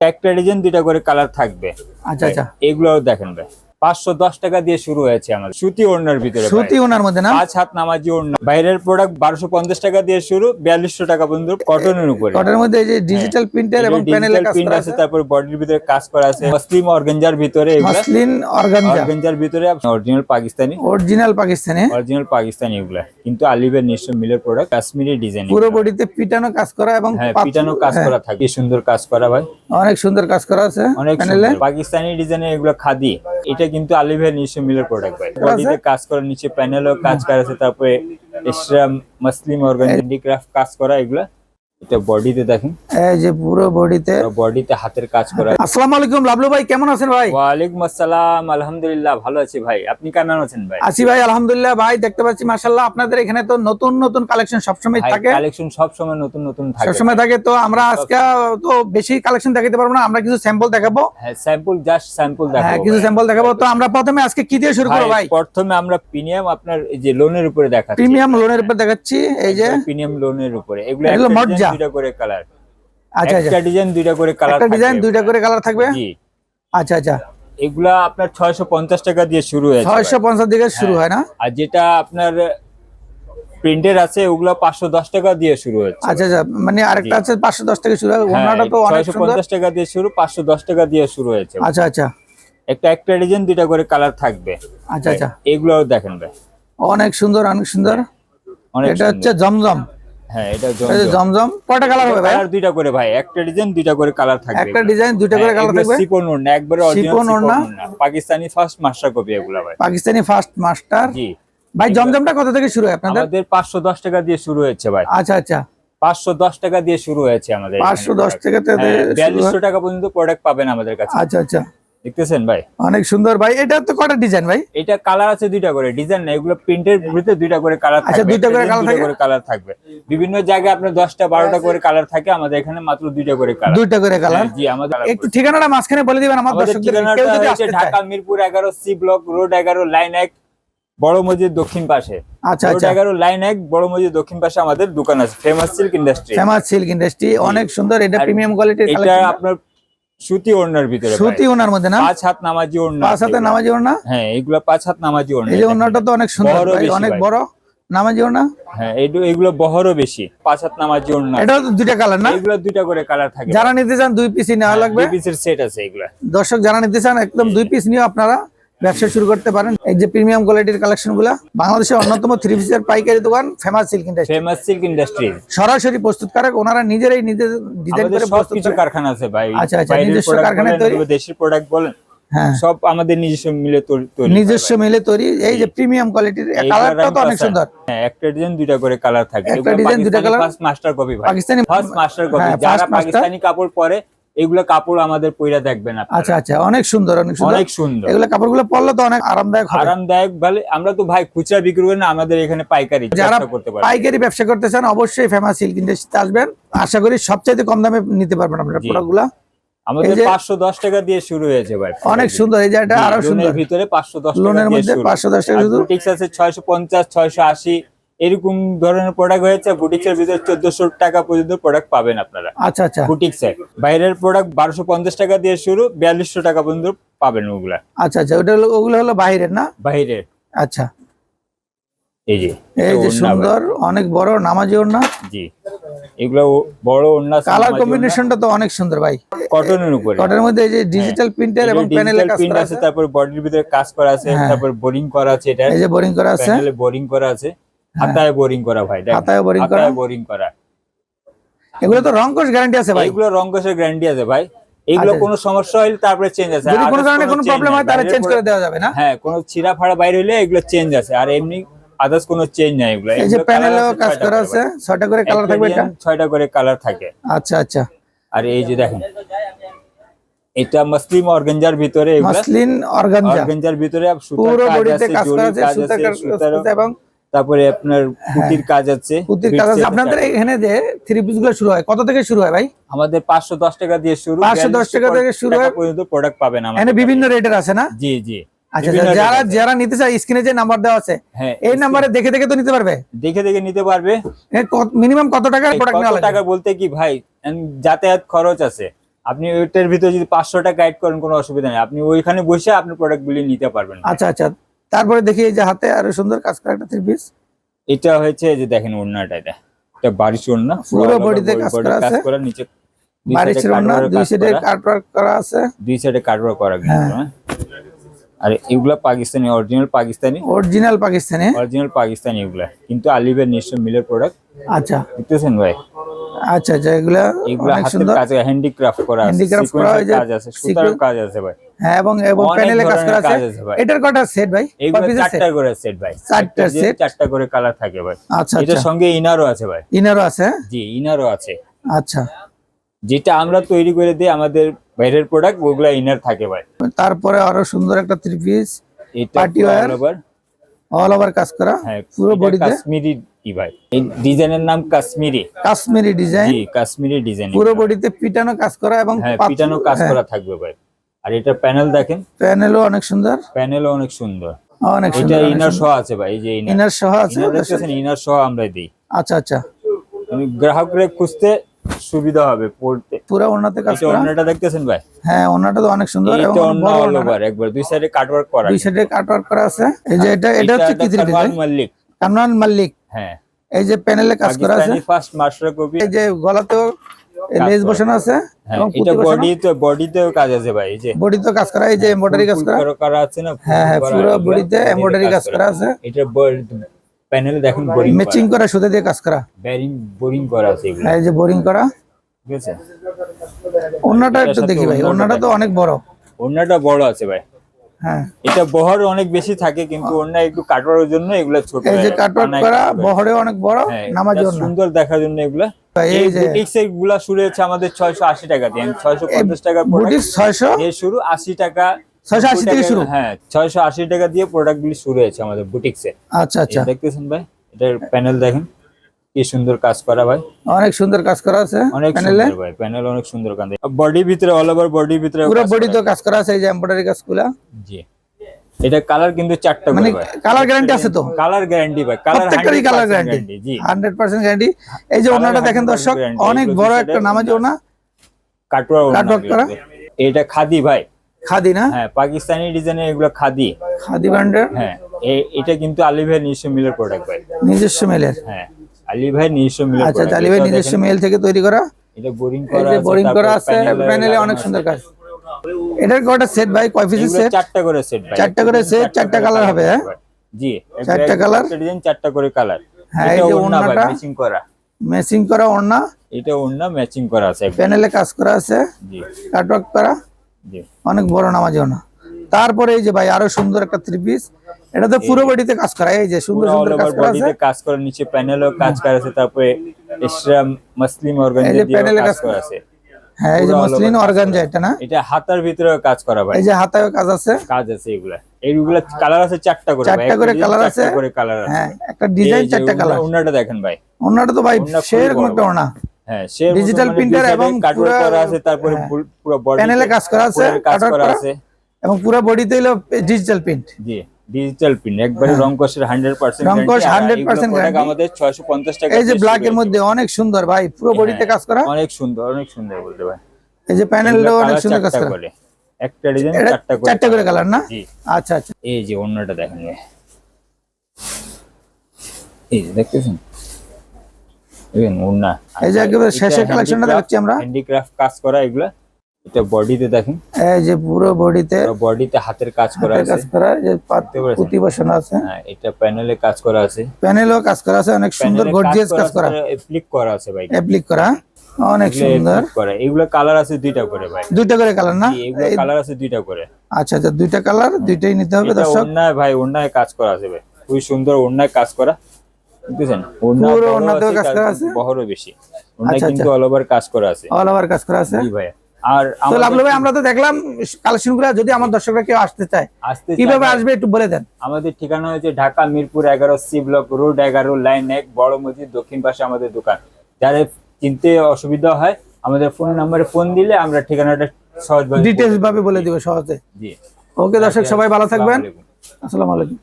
একটা ডিজাইন দুইটা করে কালার থাকবে। আচ্ছা আচ্ছা। এগুলো দেখেন ভাই। পাঁচশো দশ টাকা দিয়ে শুরু হয়েছে আমাদের। সুতি ওড়নার ভিতরে সুতি ওনার মধ্যে না? পাঁচ হাত নামাজি ওড়না। বাইরের প্রোডাক্ট বারোশো পঞ্চাশ টাকা দিয়ে শুরু বিয়াল্লিশশো টাকা পর্যন্ত কটনের উপরে। কটের মধ্যে এই যে ডিজিটাল প্রিন্টার এবং প্যানেলে কাজ করা আছে তারপর বডির ভিতরে কাজ করা আছে। মুসলিম অর্গানজার ভিতরে মাসলিন অর্গানজা। অর্গানজার ভিতরে original Pakistani. Original Pakistani. Original Pakistani এগুলা। কিন্তু আলিবের নিশ্চয় মিলের প্রোডাক্ট কাশ্মীরি ডিজাইন পুরো বডিতে পিটানো কাজ করা এবং হ্যাঁ পিটানো কাজ হ্যাঁ, করা থাকে। সুন্দর কাজ করা ভাই। অনেক সুন্দর কাজ করা আছে অনেক প্যানেলে পাকিস্তানি ডিজাইনের এগুলো খাদি। এটা কিন্তু আলিভের নিশ্চয় মিলের প্রোডাক্ট ভাই। বডিতে কাজ করা নিচে প্যানেলও কাজ করা আছে তারপরে এক্সট্রা মুসলিম অর্গান ক্রাফট কাজ করা এগুলা এটা বডিতে দেখেন। এই যে পুরো বডিতে। বডিতে হাতের কাজ করা। আসসালামু আলাইকুম লাবলু ভাই কেমন আছেন ভাই? ওয়ালাইকুম আসসালাম আলহামদুলিল্লাহ ভালো আছি ভাই। আপনি কেমন আছেন ভাই? আছি ভাই আলহামদুলিল্লাহ ভাই দেখতে পাচ্ছি মাশাআল্লাহ আপনাদের এখানে তো নতুন নতুন কালেকশন সবসময় থাকে। কালেকশন সব সময় নতুন নতুন থাকে। সবসময় থাকে তো আমরা আজকে তো বেশি কালেকশন দেখাতে পারব না আমরা কিছু স্যাম্পল দেখাবো। হ্যাঁ স্যাম্পল জাস্ট স্যাম্পল হ্যাঁ দেখাবো কিছু স্যাম্পল দেখাবো। তো আমরা প্রথমে আজকে কি দিয়ে শুরু করব ভাই, প্রথমে আমরা প্রিমিয়াম আপনার এই যে লোনের উপরে দেখাচ্ছি। প্রিমিয়াম লোনের উপর দেখাচ্ছি এই যে। প্রিমিয়াম লোনের উপরে। এগুলো এগুলো মজ্জা। ডিজাইন দুইটা করে কালার আচ্ছা আচ্ছা। একটা ডিজাইন দুইটা করে কালার একটা ডিজাইন দুইটা করে কালার থাকবে? জি। আচ্ছা আচ্ছা। এগুলা আপনার 650 টাকা দিয়ে শুরু ভাই। পঞ্চাশ দিকে শুরু হ্যাঁ। হয় না? আর যেটা আপনার প্রিন্টের আছে ওগুলা 510 টাকা দিয়ে শুরু হচ্ছে আচ্ছা আচ্ছা। মানে আরেকটা আছে পাঁচশো দশ থেকে শুরু হয়। হ্যাঁ, ওনাটা তো অনেক সুন্দর। 650 টাকা দিয়ে শুরু 510 টাকা দিয়ে শুরু হয়েছে। আচ্ছা আচ্ছা। একটা একটা ডিজাইন দুইটা করে কালার থাকবে। আচ্ছা আচ্ছা। এগুলোও দেখেন ভাই। অনেক সুন্দর অনেক সুন্দর। এটা হচ্ছে জমজম। হ্যাঁ এটা জমজম। কয়টা কালার হবে ভাই? কালার দুইটা করে ভাই একটা ডিজাইন দুইটা করে কালার থাকবে একটা ডিজাইন দুইটা করে কালার থাকবে? সিপন ওড়না একবারে সিপন ওড়না। ওড়না। পাকিস্তানি ফার্স্ট মাস্টার কপি এগুলা ভাই। পাকিস্তানি ফার্স্ট মাস্টার জি। ভাই জমজমটা কত থেকে শুরু হয় আপনাদের? আমাদের 510 টাকা দিয়ে শুরু হয়েছে ভাই। আচ্ছা আচ্ছা। 510 টাকা দিয়ে শুরু হয়েছে আমাদের থেকে হয়। টাকা পর্যন্ত প্রোডাক্ট পাবেন আমাদের কাছে। আচ্ছা আচ্ছা। দেখতেছেন ভাই? অনেক সুন্দর ভাই। এটা তো কয়টা ডিজাইন ভাই? এটা কালার আছে দুইটা করে ডিজাইন না এগুলো প্রিন্টের ভিতরে দুইটা করে কালার আচ্ছা, থাকবে। দুইটা করে কালার থাকবে। বিভিন্ন জায়গায় আপনার 10টা 12টা করে কালার থাকে আমাদের এখানে মাত্র দুইটা করে কালার দুইটা করে কালার জি আমাদের একটু ঠিকানাটা মাঝখানে বলে দিবেন আমার আমাদের ঠিকানাটা Dhaka Mirpur 11 C block road 11 line 1 বড় মসজিদ দক্ষিণ পাশে। আচ্ছা রোড আচ্ছা। 11 লাইন 1 বড় মসজিদ দক্ষিণ পাশে আমাদের দোকান আছে famous silk industry famous silk industry অনেক সুন্দর এটা প্রিমিয়াম কোয়ালিটির এটা আপনার সুতি ওড়নার ভিতরে সুতি ওনার মধ্যে না? পাঁচ হাত নামাজি ওড়না পাঁচ হাতে। নামাজি ওনা হ্যাঁ এগুলো পাঁচ হাত নামাজি ওড়না এই যে ওনাটা তো অনেক সুন্দর অনেক বড়। নামাজি ওনা হ্যাঁ এগুলো বহরও বেশি। পাঁচ হাত নামাজি ওড়না এটা দুইটা কালার না? এগুলো দুইটা করে কালার থাকে। যারা নিতে চান দুই পিসই নেওয়া লাগবে। পিসের সেট আছে এগুলা দর্শক যারা নিতে চান একদম দুই পিস নিয়ে আপনারা ব্যবসা শুরু করতে পারেন। এই যে প্রিমিয়াম কোয়ালিটির কালেকশনগুলা বাংলাদেশের অন্যতম থ্রি পিসের পাইকারি দোকান famous silk industry famous silk industry সরাসরি প্রস্তুতকারক ওনারা নিজেরাই নিজের ডিজাইন করে প্রস্তুত কিছু কারখানা আছে ভাই। আচ্ছা, আচ্ছা, নিজস্ব কারখানায় তৈরি? দেশের প্রোডাক্ট বলেন। হ্যাঁ সব আমাদের নিজস্ব মিলে তৈরি নিজস্ব মিলে তৈরি। এই যে প্রিমিয়াম কোয়ালিটির কালারটা তো অনেক সুন্দর। হ্যাঁ একটা ডিজাইন দুইটা করে কালার থাকে। একটা design, দুইটা colour? First master copy Pakistani first master copy হ্যাঁ, যারা পাকিস্তানি কাপড় পরে এগুলো কাপড় আমাদের পয়রা দেখবেন আচ্ছা আচ্ছা অনেক সুন্দর অনেক সুন্দর। অনেক সুন্দর। এগুলো কাপড়গুলো পরলে তো অনেক আরামদায়ক হবে। আরামদায়ক বলে আমরা তো ভাই খুচরা বিক্রি করি না আমাদের এখানে পাইকারি যারা ব্যবসা করতে পারি। পাইকারি ব্যবসা করতে চান অবশ্যই ফেমাস সিল্ক ইন্ডাস্ট্রিতে আসবেন। আশা করি সবচাইতে কম দামে নিতে পারবেন আপনারা। প্রোডাক্টগুলো আমাদের এই যে- পাঁচশো দশ টাকা দিয়ে শুরু হয়েছে ভাই। অনেক সুন্দর এই যে আরও সুন্দর। ভিতরে লোনের মধ্যে টাকা শুধু? বুটিক্স আছে এরকম ধরনের প্রোডাক্ট হয়েছে। বুটিক্স এর ভিতরে চোদ্দশো টাকা পর্যন্ত প্রোডাক্ট পাবেন আপনারা। আচ্ছা আচ্ছা। বুটিক্স বাইরের প্রোডাক্ট বারোশো পঞ্চাশ টাকা দিয়ে শুরু বিয়াল্লিশশো টাকা পর্যন্ত পাবেন ওগুলা। আচ্ছা আচ্ছা ওটা হলো ওগুলো হলো বাইরের না? বাইরের। আচ্ছা। এই যে এই যে সুন্দর অনেক বড় নামাজি ওড়না। জি এগুলো বড় ওড়না কালার কম্বিনেশনটা তো অনেক সুন্দর ভাই। কটনের উপরে। কটের মধ্যে এই যে ডিজিটাল প্রিন্টার এবং প্যানেলে কাজ করা আছে তারপর বডির ভিতরে কাজ করা আছে হ্যাঁ। তারপর বোরিং করা আছে এটা। এই যে বোরিং করা আছে। প্যানেলে বোরিং করা আছে। হাতায় বোরিং করা ভাই হাতায় boring করা। বোরিং করা। এগুলো তো রং কোশ গ্যারান্টি আছে ভাই। এইগুলো রং গ্যারান্টি আছে ভাই। এইগুলো আচ্ছা। কোনো সমস্যা হলে তারপরে চেঞ্জ আছে। যদি কোনো কারণে কোনো প্রবলেম হয় তাহলে চেঞ্জ করে দেওয়া যাবে না। হ্যাঁ কোনো ছিঁড়া ফাড়া বাইরে হলে এগুলো চেঞ্জ আছে। আর এমনি আদার্স কোনো চেঞ্জ নাই এগুলো। এই যে আছে কাজ করা আছে। ছয়টা করে কালার থাকবে এটা? ছয়টা করে কালার থাকে। আচ্ছা আচ্ছা। আর এই যে দেখেন এটা মুসলিম অর্গানজার ভিতরে মাসলিন অর্গানজা অর্গানজার ভিতরে পুরো বডিতে কাজ করা আছে কাজ সুতা কাজ সুতার সুতা এবং তারপরে আপনার পুতির কাজ আছে পুতির কাজ আছে। আপনাদের এখানে যে থ্রি পিসগুলো শুরু হয় কত থেকে শুরু হয় ভাই? আমাদের পাঁচশো দশ টাকা দিয়ে শুরু। 510 টাকা থেকে শুরু হয়। পর্যন্ত প্রোডাক্ট পাবেন আমাদের এখানে বিভিন্ন রেটের আছে না? জি জি। আচ্ছা যারা যারা নিতে চায় স্ক্রিনে যে নাম্বার দেওয়া আছে হ্যাঁ এই নাম্বারে দেখে দেখে তো নিতে পারবে? দেখে দেখে নিতে পারবে। মিনিমাম কত টাকার প্রোডাক্ট কত টাকা বলতে কি ভাই যাতায়াত খরচ আছে। আপনি ওইটার ভিতরে যদি পাঁচশোটা গাইড করেন কোনো অসুবিধা নেই। আপনি ওইখানে বসে আপনি প্রোডাক্টগুলি নিতে পারবেন। আচ্ছা আচ্ছা তারপরে দেখি এই যে হাতে আরও সুন্দর কাজ করা একটা থ্রি পিস এটা হয়েছে যে দেখেন ওড়নাটা এটা। এটা বারিশ ওড়না পুরো কাজ করা আছে। নিচে দুই ওড়না সাইডে করা, কাটওয়ার্ক করা আছে। দুই সাইডে করা কিন্তু হ্যাঁ। আর এগুলা Pakistani original Pakistani? Original Pakistani. Original Pakistani এগুলা। কিন্তু আলিবের নিশ্চয় মিলের প্রোডাক্ট আচ্ছা। দেখতেছেন ভাই? আচ্ছা আচ্ছা এগুলা এগুলা হাতের সুন্দর। কাজ হ্যান্ডিক্রাফট করা আছে Handicraft করা যে কাজ আছে সুতার কাজ আছে ভাই। হ্যাঁ এবং এবং প্যানেলে কাজ করা আছে। এটার কটা সেট ভাই? এইগুলো কয় চারটা করে সেট ভাই। চারটা set? চারটা করে কালার থাকে ভাই। আচ্ছা এটার আচ্ছা। সঙ্গে ইনারও আছে ভাই। ইনারও আছে? জি ইনারও আছে। আচ্ছা। যেটা আমরা তৈরি করে দিই আমাদের বাইরের প্রোডাক্ট ওগুলা ইনার থাকে ভাই। তারপরে আরও সুন্দর একটা থ্রি পিস এটা Party পুরো wear? all over, all over কাজ করা হ্যাঁ পুরো বডিতে কাশ্মীরি ই ভাই। এই ডিজাইনের নাম কাশ্মীরি। কাশ্মীরি ডিজাইন জি কাশ্মীরি ডিজাইন পুরো বডিতে পিটানো কাজ করা এবং হ্যাঁ পিটানো কাজ করা থাকবে ভাই। আর এটা প্যানেল দেখেন। প্যানেলও অনেক সুন্দর। প্যানেলও অনেক সুন্দর। অনেক এটা সুন্দর ইনার সহ আছে ভাই এই যে ইনার সহ আছে ইনার সহ আমরা দিই। আচ্ছা আচ্ছা। আমি গ্রাহকরে খুঁজতে সুবিধা হবে পড়তে। পুরো ওনাতে কাজ করা অন্যটা দেখতেছেন ভাই? হ্যাঁ ওনাটা তো অনেক সুন্দর এবং বড় অল ওভার একবার দুই সাইডে কাটওয়ার্ক করা দুই সাইডে কাটওয়ার্ক করা আছে। এই যে এটা এটা হচ্ছে কি থ্রি পিস কারওয়ান মল্লিক কামরান মাল্লিক হ্যাঁ। এই যে প্যানেলে কাজ করা আছে। First master copy. এই যে গলাতেও লেজ বসানো আছে হ্যাঁ এবং এটা বডি তো বডিতেও কাজ আছে ভাই এই যে। বডিতে কাজ করা এই যে এমব্রয়ডারি কাজ করা। করা আছে না হ্যাঁ হ্যাঁ পুরো বডিতে এমব্রয়ডারি কাজ করা আছে। এটা প্যানেলে দেখুন বোরিং ম্যাচিং করা। সুতা দিয়ে কাজ করা। বেরিং বোরিং করা আছে এগুলো। হ্যাঁ, এই যে বোরিং করা। ঠিক আছে? ওড়নাটা একটু দেখি ভাই ওড়নাটা তো অনেক বড়। ওড়নাটা বড় আছে ভাই। হ্যাঁ। এটা বহর অনেক বেশি থাকে কিন্তু ওড়না একটু কাটওয়ারের জন্য এগুলো ছোট এই যে হয়। কাটওয়ার্ক করা বহরে অনেক বড় হ্যাঁ, নামাজি ওড়না সুন্দর দেখার জন্য এগুলা। এই যে বুটিক্সগুলা শুরু হচ্ছে আমাদের ছয়শো আশি টাকা দিয়ে। ছয়শো পঞ্চাশ টাকার বুটিক প্রোডাক্ট ছয়শো? দিয়ে শুরু আশি টাকা 680 থেকে শুরু? হ্যাঁ ছয়শো আশি টাকা দিয়ে প্রোডাক্ট গুলি শুরু হয়েছে আমাদের বুটিক্সে আচ্ছা আচ্ছা। দেখতেছেন ভাই এটার প্যানেল দেখেন কি সুন্দর কাজ করা ভাই। অনেক সুন্দর কাজ করা আছে অনেক সুন্দর ভাই প্যানেল অনেক সুন্দর কাজ। বডির ভিতরে অল ওভার বডির ভিতরে পুরো বডিতে কাজ করা আছে এই যে এমব্রয়ডারি কাজগুলা। জি। এটা কালার কিন্তু চারটা মানে কালার গ্যারান্টি আছে তো? কালার গ্যারান্টি ভাই কালার প্রত্যেকটারই কালার গ্যারান্টি জি। হান্ড্রেড পার্সেন্ট গ্যারান্টি এই যে ওনাটা দেখেন দর্শক অনেক বড় একটা নামাজি ওনা। কাটওয়ার Cutwork এটা খাদি ভাই। খাদি না? হ্যাঁ পাকিস্তানি ডিজাইনের এগুলো খাদি। খাদি ব্র্যান্ডের হ্যাঁ এটা কিন্তু আলী ভাই নিজস্ব মিলের প্রোডাক্ট ভাই। নিজস্ব মেলের? হ্যাঁ আলী ভাই নিজস্ব মিলের আচ্ছা product। চালি ভাই নিজস্ব মেল থেকে তৈরি করা? এটা বোরিং করা আছে বোরিং করা আছে প্যানেলে অনেক সুন্দর কাজ। এটার কয়টা সেট ভাই? কয় পিসের সেট চারটা করে সেট ভাই। চারটা করে সেট চারটা কালার হবে, হ্যাঁ? জি চারটা কালার ডিজাইন চারটা করে কালার হ্যাঁ, এই এটা যে ভাই। ম্যাচিং করা। মেসিং করা ওড়না? এটা ওড়না ম্যাচিং করা আছে প্যানেলে কাজ করা আছে। জি। কাটওয়ার্ক করা। অনেক বড় নামাজি ওনা তারপরে এই যে ভাই আরও সুন্দর একটা থ্রি পিস এটা তো পুরো বডিতে কাজ করা এই যে সুন্দর সুন্দর কাজ করা আছে। কাজ করা নিচে প্যানেলও কাজ করা আছে তারপরে এক্সট্রা মুসলিম অর্গানজা দিয়ে panel-এ কাজ করা আছে। হ্যাঁ এই যে মসলিন অর্গানজা এটা না? এটা হাতার ভিতরে কাজ করা ভাই। এই যে হাতায় কাজ আছে। কাজ আছে এগুলা। এইগুলা কালার আছে চারটা করে ভাই। চারটা করে কালার colour চারটা আছে। করে কালার আছে। হ্যাঁ একটা ডিজাইন চারটা কালার ওড়নাটা দেখেন ভাই। ওনাটা তো ভাই সেরকম একটা ওনা হ্যাঁ সে Digital printer এবং কাটওয়ার্ক করা আছে তারপরে হ্যাঁ। পুরো- বডি Panel-এ কাজ করা আছে, কাজ করা। আছে। এবং পুরো বডিতে হলো ডিজিটাল প্রিন্ট জি ডিজিটাল প্রিন্ট একবারে রং কষের 100% রং কষ 100% এগুলো product guarantee। আমাদের 650 টাকা এই যে ব্ল্যাক এর মধ্যে অনেক সুন্দর ভাই পুরো বডিতে হ্যাঁ, কাজ করা। অনেক সুন্দর অনেক সুন্দর বলতে ভাই এই যে প্যানেলটাও অনেক সুন্দর কাজ করে। একটা ডিজাইন চারটা করে চারটা করে কালার না? আচ্ছা আচ্ছা। এই যে অন্যটা দেখেন এই যে দেখতেছেন? দেখেন ওড়না এই যে একেবারে শেষের collectionটা দেখাচ্ছি আমরা। হ্যান্ডিক্রাফট কাজ করা এগুলা। এটা বডিতে দেখেন। এই যে পুরো বডিতে বডিতে হাতের কাজ করা আছে কাজ করা যে পাত- বসানো আছে। হ্যাঁ এটা প্যানেলে কাজ করা আছে। প্যানেলও কাজ করা আছে অনেক সুন্দর গর্জিয়াস কাজ করা অ্যাপ্লিক করা। আছে ভাই। অ্যাপ্লিক করা অনেক সুন্দর। করা। এগুলো কালার আছে দুইটা করে ভাই। দুইটা করে কালার না? এগুলো কালার আছে দুইটা করে। আচ্ছা আচ্ছা দুইটা কালার দুইটাই নিতে হবে দর্শক। ওড়নায় ভাই ওড়নায় কাজ করা আছে ভাই। খুবই সুন্দর ওড়নায় কাজ করা। বুঝছেন? পুরো বড় কাজ করা আছে? বহরও বেশি। আচ্ছা, কিন্তু অল ওভার কাজ করা আছে। অল ওভার কাজ করা আছে? জি ভাই আর লাভলু ভাই আমরা তো দেখলাম কালেকশনগুলো যদি আমার দর্শকরা কেউ আসতে চায় কীভাবে আসবে একটু বলে দেন। আমাদের ঠিকানা হচ্ছে ঢাকা মিরপুর এগারো সি ব্লক রোড এগারো লাইন এক বড় মসজিদ দক্ষিণ পাশে আমাদের দোকান। যাদের চিনতে অসুবিধা হয় আমাদের ফোন নাম্বারে ফোন দিলে আমরা ঠিকানাটা সহজভাবে ডিটেলস ভাবে বলে দিবে সহজে। জি। ওকে দর্শক সবাই ভালো থাকবেন। আসসালামু আলাইকুম।